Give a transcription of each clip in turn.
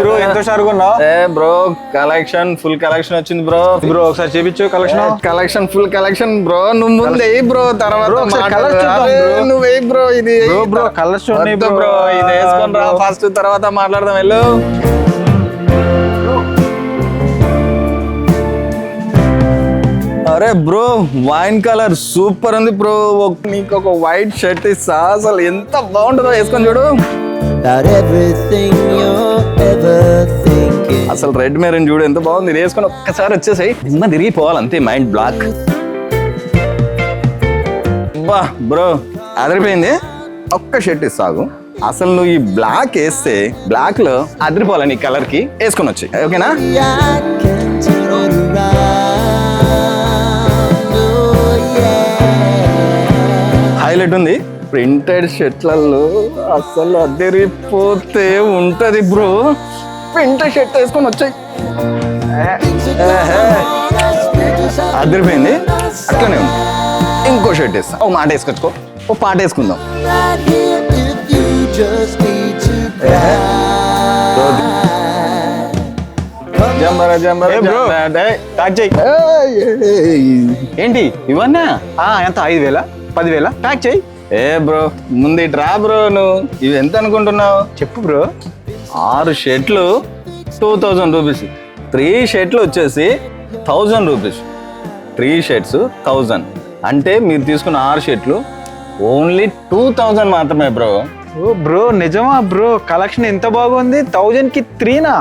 Bro? ఎంత షార్గా ఉన్నావు? ఏ బ్రో కలెక్షన్ ఫుల్ కలెక్షన్ వచ్చింది బ్రో. బ్రో ఒకసారి చేపించు collection? Collection full collection bro. నువ్వు ముందు వెయ్యి బ్రో తర్వాత. నువ్వు వెయ్యి బ్రో ఇది వద్దు bro. బ్రో ఇది వేసుకొని రా. ఫస్ట్ తర్వాత మాట్లాడదాం. వెళ్ళు. అరే బ్రో వైన్ కలర్ సూపర్ ఉంది బ్రో. నీకు ఒక వైట్ షర్ట్ ఇస్తా. అసలు ఎంత బాగుంటుందో వేసుకొని చూడు. అసలు రెడ్ మెరూన్ చూడు ఎంత బాగుంది. వేసుకొని ఒక్కసారి వచ్చేసాయి. దిమ్మ తిరిగిపోవాలి అంతే మైండ్ బ్లాక్. బా బ్రో అదిరిపోయింది. ఒక్క షర్ట్ ఇస్తాగు అసలు నువ్వు ఈ బ్లాక్ వేస్తే బ్లాక్లో అదిరిపోవాలి నీ కలర్కి వేసుకొని వచ్చి ఓకేనా? హైలైట్ ఉంది. ప్రింటెడ్ షర్ట్లలో అసలు అదిరిపోతే ఉంటది బ్రో. ప్రింటెడ్ షర్ట్ వేసుకొని వచ్చాయి. అదిరిపోయింది. అట్లనే ఉంది. ఇంకో షర్ట్ వేస్తా. ఓ మాట వేసుకొచ్చుకో. ఓ పాట వేసుకుందాం. ఏంటి ఇవన్నా? ఆ, ఎంత? ఐదు వేల? పదివేల? ప్యాక్ చేయి. ఏ బ్రో ముందు రా బ్రో నువ్వు. ఇవి ఎంత అనుకుంటున్నావు? చెప్పు బ్రో. ఆరు షర్ట్లు టూ థౌజండ్ రూపీస్. త్రీ షర్ట్లు వచ్చేసి thousand rupees. Three shirts thousand. అంటే మీరు తీసుకున్న ఆరు షర్ట్లు ఓన్లీ టూ థౌజండ్ మాత్రమే బ్రో. ఓ బ్రో నిజమా బ్రో? కలెక్షన్ ఎంత బాగుంది? థౌజండ్కి త్రీనా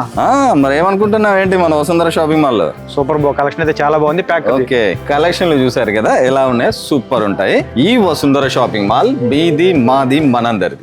మరి ఏమనుకుంటున్నావు ఏంటి మన Vasundhara shopping mall? Super bro collection అయితే చాలా బాగుంది ప్యాక్ ఓకే కలెక్షన్లు చూసారు కదా ఎలా ఉన్నాయి? సూపర్ ఉంటాయి. ఈ వసుంధర షాపింగ్ మాల్ బీది మాది మనందరిది.